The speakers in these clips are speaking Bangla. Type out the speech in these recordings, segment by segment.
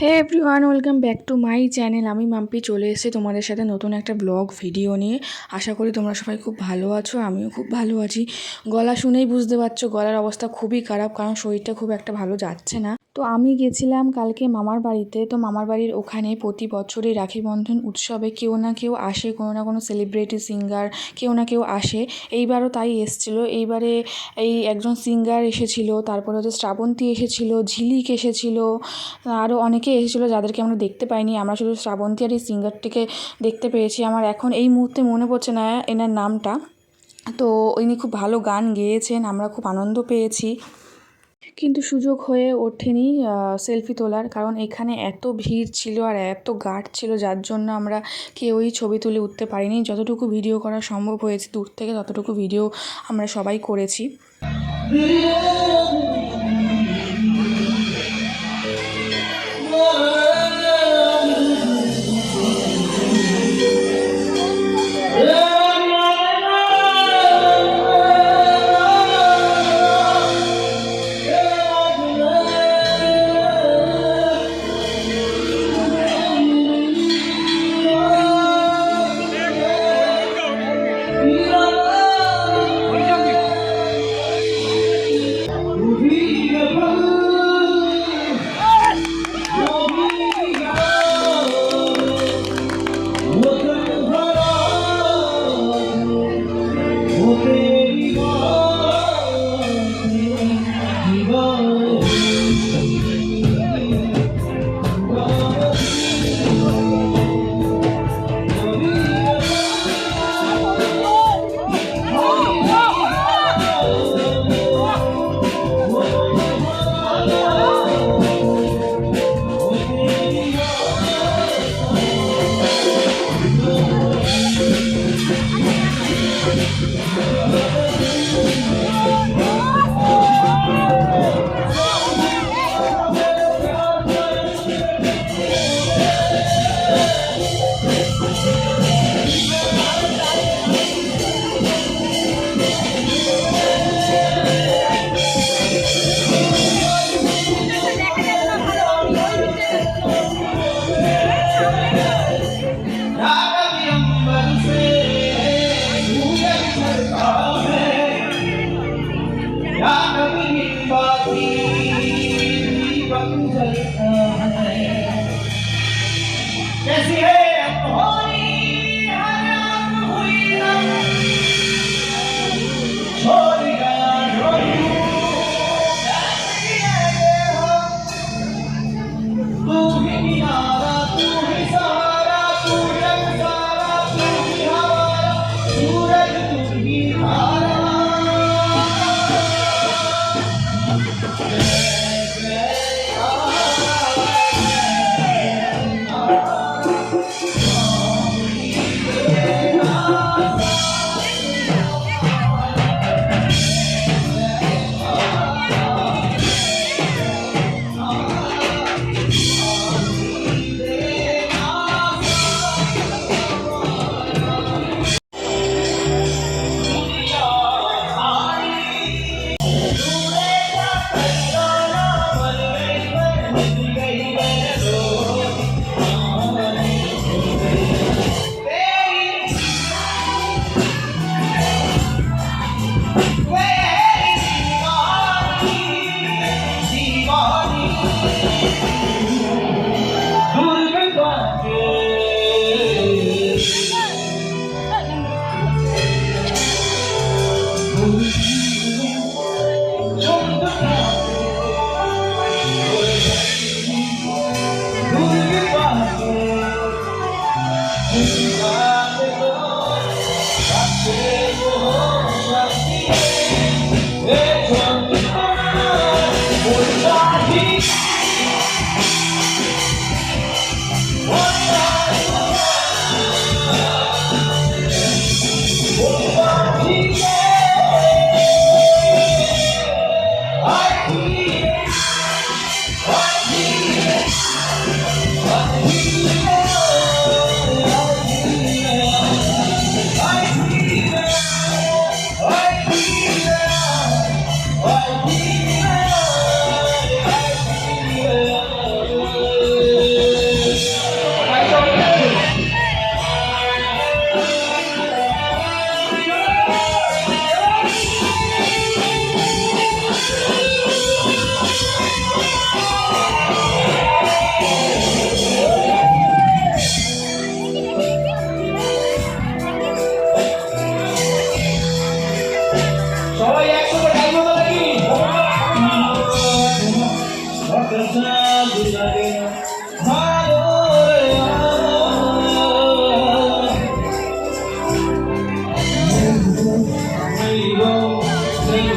Hey everyone welcome back to my channel আমি মাম্পি চলে এসেছি তোমাদের সাথে নতুন একটা ব্লগ ভিডিও নিয়ে। আশা করি তোমরা সবাই খুব ভালো আছো, আমিও খুব ভালো আছি। গলা শুনেই বুঝতে পারছ, গলার অবস্থা খুবই খারাপ, কারণ শরীরটা খুব একটা ভালো যাচ্ছে না। তো আমি গেছিলাম কালকে মামার বাড়িতে, তো মামার বাড়ির ওখানে প্রতি বছরই রাখি বন্ধন উৎসবে কেউ না কেউ আসে, কোনো না কোনো সেলিব্রিটি সিঙ্গার কেউ না কেউ আসে। এইবারও তাই এসেছিল, এইবারে এই একজন সিঙ্গার এসেছিল, তারপরে হচ্ছে শ্রাবন্তী এসেছিল, ঝিলিক এসেছিল আরও অনেকে এসেছিল যাদেরকে আমরা দেখতে পাইনি। আমরা শুধু শ্রাবন্তী আর এই সিঙ্গারটিকে দেখতে পেয়েছি। আমার এখন এই মুহূর্তে মনে পড়ছে না এনার নামটা। তো ইনি খুব ভালো গান গেয়েছেন, আমরা খুব আনন্দ পেয়েছি। কিন্তু সুযোগ হয়ে ওঠেনি সেলফি তোলার। কারণ এখানে এত ভিড় ছিল আর এত গার্ড ছিল, যার জন্য আমরা কেউই ছবি তুলে উঠতে পারিনি। যতটুকু ভিডিও করা সম্ভব হয়েছে, দূর থেকে ততটুকু ভিডিও আমরা সবাই করেছি।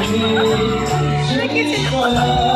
青春。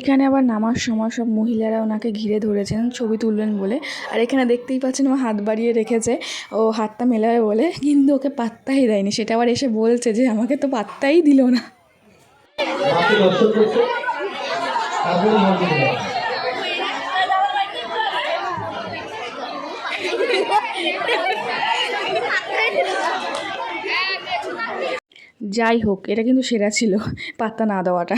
এখানে আবার নামার সময় সব মহিলারা ওনাকে ঘিরে ধরেছেন, ছবি তুলবেন বলে। আর এখানে দেখতেই পাচ্ছেন ও হাত বাড়িয়ে রেখেছে, ও হাতটা মেলাবে বলে, কিন্তু ওকে পাত্তাই দেয়নি। সেটা আবার এসে বলছে যে, আমাকে তো পাত্তাই দিল না। যাই হোক, এটা কিন্তু সেরা ছিল, পাত্তা না দেওয়াটা।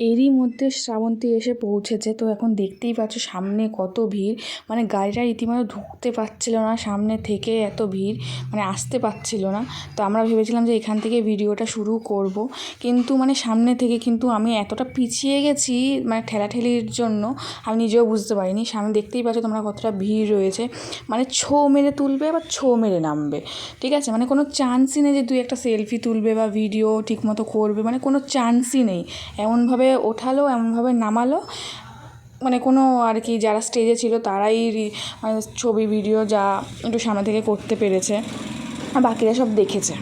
এরই মধ্যে শ্রাবন্তী এসে পৌঁছেছে। তো এখন দেখতেই পাচ্ছ সামনে কত ভিড়। মানে গাড়িটা রীতিমতো ঢুকতে পারছিল না, সামনে থেকে এত ভিড় মানে আসতে পারছিল না। তো আমরা ভেবেছিলাম যে এখান থেকে ভিডিওটা শুরু করব। কিন্তু মানে সামনে থেকে কিন্তু আমি এতটা পিছিয়ে গেছি মানে ঠেলাঠেলির জন্য, আমি নিজেও বুঝতে পারিনি। সামনে দেখতেই পাচ্ছ তোমরা কতটা ভিড় রয়েছে। মানে ছো মেরে তুলবে আবার ছো মেরে নামবে। ঠিক আছে? মানে কোনো চান্সই নেই যে তুই একটা সেলফি তুলবে বা ভিডিও ঠিকমতো করবে। মানে কোনো চান্সই নেই। এমনভাবে ওঠালো, এমনভাবে নামালো। মানে কোনো আর কি, যারা স্টেজে ছিল তারাই মানে ছবি ভিডিও যা একটু সামনে থেকে করতে পেরেছে। আর বাকিরা সব দেখেছে।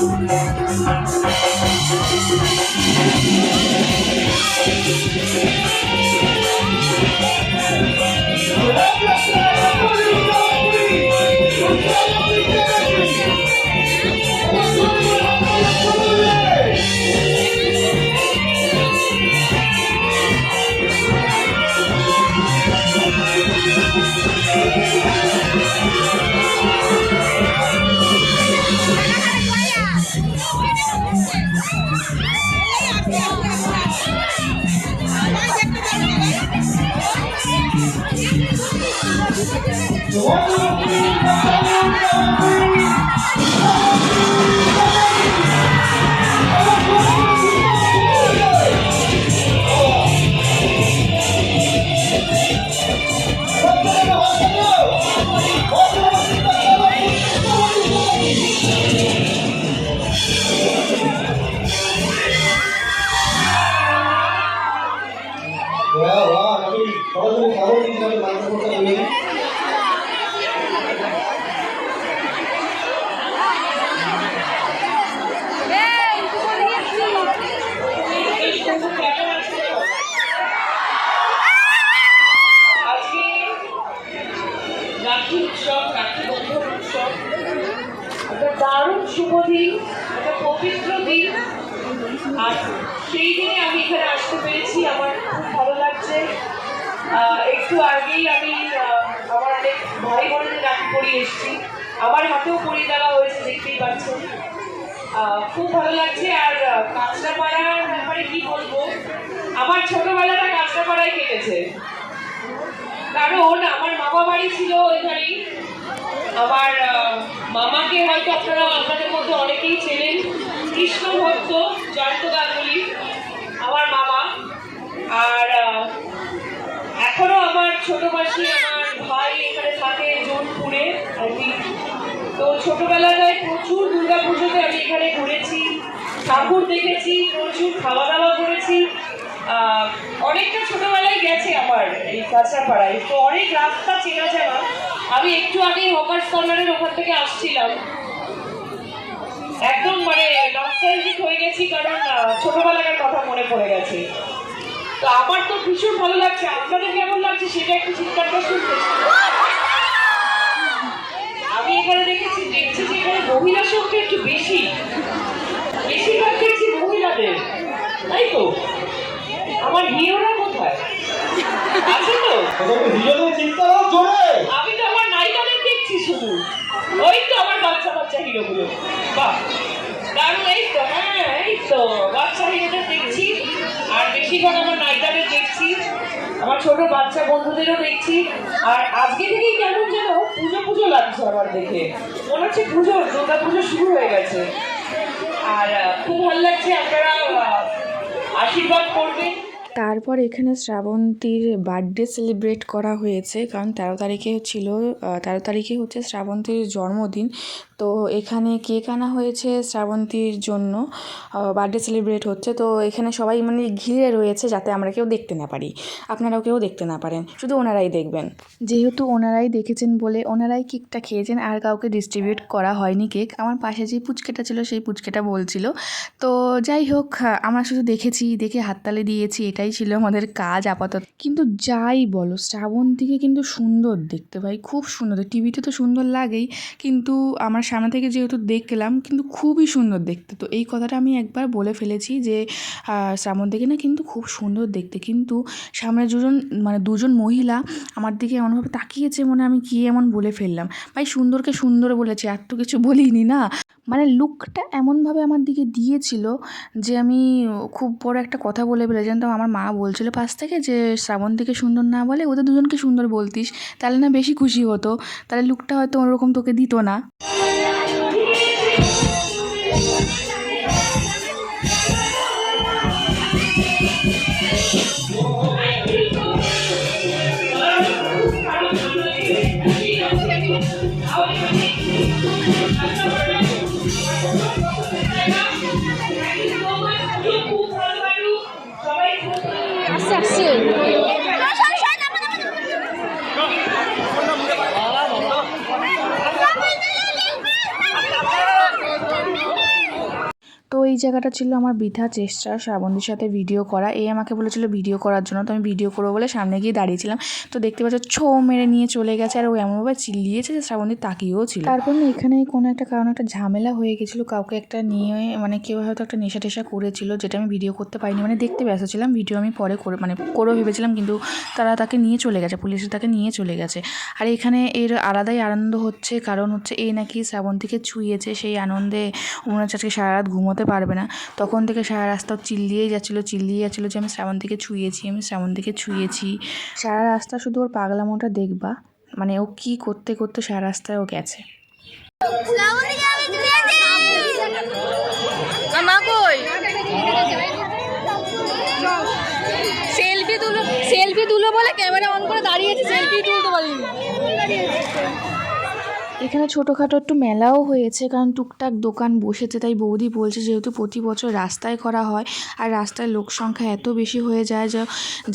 বাহ, পরিয়ে এসেছি। আমার হাতেও পরিয়ে দেওয়া হয়েছে, দেখতেই পাচ্ছেন খুব ভালো লাগছে। আর কাঁচরাপাড়ার ব্যাপারে কি বলব? আমার ছোটবেলাটা কাঁচরাপাড়ায় কেটেছে। কারণ আমার মামা বাড়ি ছিল ওইখানেই। আমার মামাকে হয়তো আপনারা, আপনাদের মধ্যে অনেকেই চেনেন। কৃষ্ণ ভক্ত, জয়ন্ত গাঙ্গুলি, আমার মামা। আর এখনও আমার ছোট মাসি ভাই এখানে থাকে জোনপুরে আর কি। তো ছোটবেলায় প্রচুর দুর্গা পুজোতে আমি এখানে ঘুরেছি, ঠাকুর দেখেছি, প্রচুর খাওয়া দাওয়া করেছি অনেকটা ছোটবেলায় গেছে আমার এই কাঁচরাপাড়ায় তো অনেক রাস্তা চেনা জানা। আমি একটু আগে হকার্স কর্নারের ওখান থেকে আসছিলাম। একদম মানে নস্টালজিক হয়ে গেছি কারণ ছোটবেলাকার কথা মনে পড়ে গেছে। তো আমার তো ভীষণ ভালো লাগছে। আপনাদের কেমন লাগছে সেটা একটু চিৎকারটা শুনতে। আমি এখানে দেখেছি, দেখছি যে এখানে মহিলা সংখ্যা একটু বেশি। বেশিরভাগ দেখছি মহিলাদের। তাই তো? আমার হিরোরা কোথায়? আছে তো? আমি তো আমার নায়িকাদের দেখছি শুধু। ওই তো আমার বাচ্চা বাচ্চা হিরোগুলো। বাহ, দারুণ, এই তো হ্যাঁ এই তো, বাচ্চা হিরোদের দেখছি। আর বেশিরভাগ আমার নায়িকাদের দেখছি। আমার ছোট বাচ্চা বন্ধুদেরও দেখছি। আর আজকে থেকেই কেমন যেন পুজো পুজো লাগছে আমার দেখে। মনে হচ্ছে পুজো, দুর্গা পুজো শুরু হয়ে গেছে। আর খুব ভালো লাগছে, আপনারা আশীর্বাদ করবেন। তারপর এখানে শ্রাবন্তীর বার্থডে সেলিব্রেট করা হয়েছে, কারণ তেরো তারিখে ছিল তেরো তারিখে হচ্ছে শ্রাবন্তীর জন্মদিন। তো এখানে কেক আনা হয়েছে শ্রাবন্তীর জন্য? বার্থডে সেলিব্রেট হচ্ছে। তো এখানে সবাই মানে ঘিরে রয়েছে যাতে আমরা কেউ দেখতে না পারি। আপনারাও কেউ দেখতে না পারেন। শুধু ওনারাই দেখবেন। যেহেতু ওনারাই দেখেছেন বলে ওনারাই কেকটা খেয়েছেন, আর কাউকে ডিস্ট্রিবিউট করা হয়নি কেক আমার পাশে যে পুচকেটা ছিল, সেই পুচকেটা বলছিল। তো যাই হোক আমরা শুধু দেখেছি, দেখে হাততালি দিয়েছি, এটাই ছিল আমাদের কাজ আপাতত। কিন্তু যাই বলো শ্রাবণ শ্রাবন্তীকে কিন্তু সুন্দর দেখতে ভাই খুব সুন্দর। টিভিতে তো সুন্দর লাগেই কিন্তু আমার সামনে থেকে যেহেতু দেখলাম কিন্তু খুবই সুন্দর দেখতে। তো এই কথাটা আমি একবার বলে ফেলেছি যে আহ, শ্রাবন্তীকে না কিন্তু খুব সুন্দর দেখতে। কিন্তু সামনে দুজন মানে দুজন মহিলা আমার দিকে এমনভাবে তাকিয়েছে মনে আমি কি এমন বলে ফেললাম। ভাই সুন্দরকে সুন্দর বলেছে আর তো কিছু বলিনি না। লুকটা এমনভাবে আমার দিকে দিয়েছিল যে আমি খুব বড় একটা কথা বলে ফেলেছিলাম তো, আমার মা বলছিল পাশ থেকে যে শ্রাবন্তীকে সুন্দর না বলে ওদের দুজনকে সুন্দর বলতিস। তাহলে না বেশি খুশি হতো। তাহলে লুকটা হয়তো ওরকম তোকে দিত না। আস্তে এই জায়গাটা ছিল আমার বৃথা চেষ্টা শ্রাবন্তীর সাথে ভিডিও করা। এই আমাকে বলেছিল ভিডিও করার জন্য, তো আমি ভিডিও করব বলে সামনে গিয়ে দাঁড়িয়েছিলাম। তো দেখতে পাচ্ছ, ছো মেরে নিয়ে চলে গেছে আর ও এমনভাবে চিল্লিয়েছে যে শ্রাবন্তী তাকিয়েও ছিল। তারপর না এখানে কোনো একটা কারণে একটা ঝামেলা হয়ে গেছিল, কাউকে একটা নিয়ে মানে কেউ হয়তো একটা নেশা টেশা করেছিল, যেটা আমি ভিডিও করতে পারিনি মানে দেখতে ব্যস্ত ছিলাম। ভিডিও আমি পরে করে মানে করব ভেবেছিলাম, কিন্তু তারা তাকে নিয়ে চলে গেছে, পুলিশ তাকে নিয়ে চলে গেছে। আর এখানে এর আলাদাই আনন্দ হচ্ছে, কারণ হচ্ছে এই নাকি শ্রাবন্তীকে ছুঁয়েছে, সেই আনন্দে ও হচ্ছে আজকে সারা রাত ঘুমোতে পারবে না। তখন থেকে সারা রাস্তা চিল্লিয়েই যাচ্ছিল চিল্লিয়ে যাচ্ছিল যে আমি শ্রাবন্তীকে ছুঁয়েছি আমি শ্রাবন্তীকে ছুঁয়েছি। সারা রাস্তা শুধু ওর পাগলামোটা দেখবা মানে ও কি করতে করতে সারা রাস্তায় ও গেছে। সেলফি তুলো সেলফি তুলো বলে ক্যামেরা অন করে দাঁড়িয়েছে সেলফি তুলতে পারিনি। এখানে ছোটোখাটো একটু মেলাও হয়েছে, কারণ টুকটাক দোকান বসেছে, তাই বৌদি বলছে যেহেতু প্রতি বছর রাস্তায় করা হয় আর রাস্তায় লোক সংখ্যা এত বেশি হয়ে যায় যা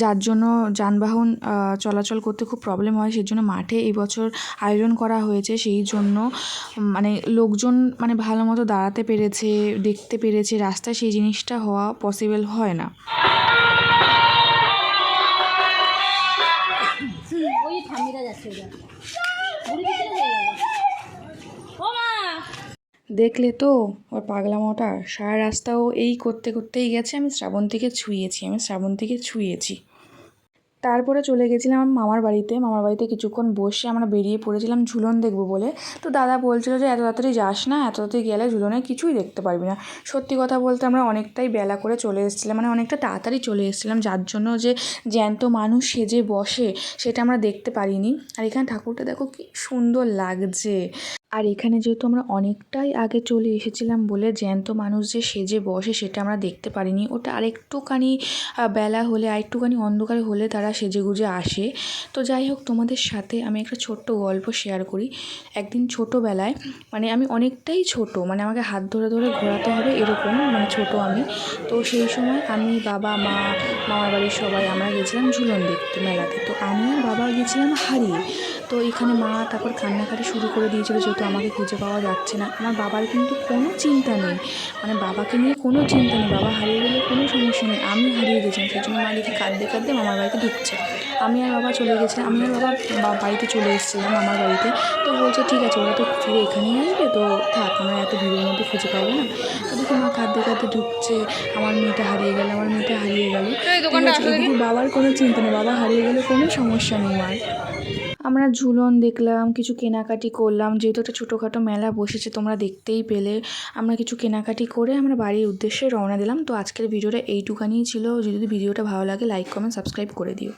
যার জন্য যানবাহন চলাচল করতে খুব প্রবলেম হয় সেই জন্য মাঠে এই বছর আয়োজন করা হয়েছে, সেই জন্য মানে লোকজন মানে ভালো মতো দাঁড়াতে পেরেছে, দেখতে পেরেছে, রাস্তায় সেই জিনিসটা হওয়া পসিবল হয় না। দেখলে তো ওর পাগলা পাগলামোটা। সারা রাস্তাও এই করতে করতেই গেছে, আমি শ্রাবন্তীকে ছুঁয়েছি, আমি শ্রাবন্তীকে ছুঁয়েছি। তারপরে চলে গেছিলাম আমার মামার বাড়িতে। মামার বাড়িতে কিছুক্ষণ বসে আমরা বেরিয়ে পড়েছিলাম ঝুলন দেখব বলে। তো দাদা বলছিল যে, এত তাড়াতাড়ি যাস না, এত তাড়াতাড়ি গেলে ঝুলনে কিছুই দেখতে পারবি না। সত্যি কথা বলতে আমরা অনেকটাই বেলা করে চলে এসেছিলাম মানে অনেকটা তাড়াতাড়ি চলে এসেছিলাম। যার জন্য যে জ্যান্ত মানুষ সেজে বসে, সেটা আমরা দেখতে পারিনি। আর এখানে ঠাকুরটা দেখো কি সুন্দর লাগছে। আর এখানে যেহেতু আমরা অনেকটাই আগে চলে এসেছিলাম বলে জ্যান্ত মানুষ যে সেজে বসে সেটা আমরা দেখতে পারিনি ওটা আরেকটুখানি আহ, বেলা হলে আরেকটুখানি অন্ধকার হলে তারা সেজে গুজে আসে। তো যাই হোক তোমাদের সাথে আমি একটা ছোট্ট গল্প শেয়ার করি। একদিন ছোটোবেলায় মানে আমি অনেকটাই ছোট মানে আমাকে হাত ধরে ধরে ঘোরাতে হবে এরকম মানে ছোট আমি। তো সেই সময় আমি বাবা মা মামার বাড়ির সবাই আমরা গেছিলাম ঝুলন দেখতে মেলাতে। তো আমি আর বাবা গেছিলাম হারিয়ে। তো এখানে মা তারপর কান্নাকাটি শুরু করে দিয়েছিল যেহেতু আমাকে খুঁজে পাওয়া যাচ্ছে না। আমার বাবার কিন্তু কোনো চিন্তা নেই। মানে বাবাকে নিয়ে কোনো চিন্তা নেই। বাবা হারিয়ে গেলে কোনো সমস্যা নেই। আমি হারিয়ে গেছিলাম। সেই জন্য মা দেখি কাঁদতে কাঁদতে মামার বাড়িতে ঢুকছে। আমি আর বাবা চলে গেছিলাম। আমি আর বাবা বাড়িতে চলে এসেছিলাম আমার বাড়িতে। তো বলছে ঠিক আছে ওরা তো ফিরে এখানেই আসবে। তো থাক আমরা এত ভিড়ের মধ্যে খুঁজে পাবো না। তো দেখি মা কাঁদতে কাঁদতে ঢুকছে। আমার মেয়েটা হারিয়ে গেল আমার মেয়েটা হারিয়ে গেল। বাবার কোনো চিন্তা নেই। বাবা হারিয়ে গেলে কোনো সমস্যা নেই মার আমরা ঝুলন দেখলাম, কিছু কেনাকাটি করলাম। যেহেতু একটা ছোটোখাটো মেলা বসেছে, তোমরা দেখতেই পেলে। আমরা কিছু কেনাকাটি করে আমরা বাড়ির উদ্দেশ্যে রওনা দিলাম। তো আজকের ভিডিওটা এইটুখানিই ছিল। যদি ভিডিওটা ভালো লাগে লাইক কমেন্ট সাবস্ক্রাইব করে দিও।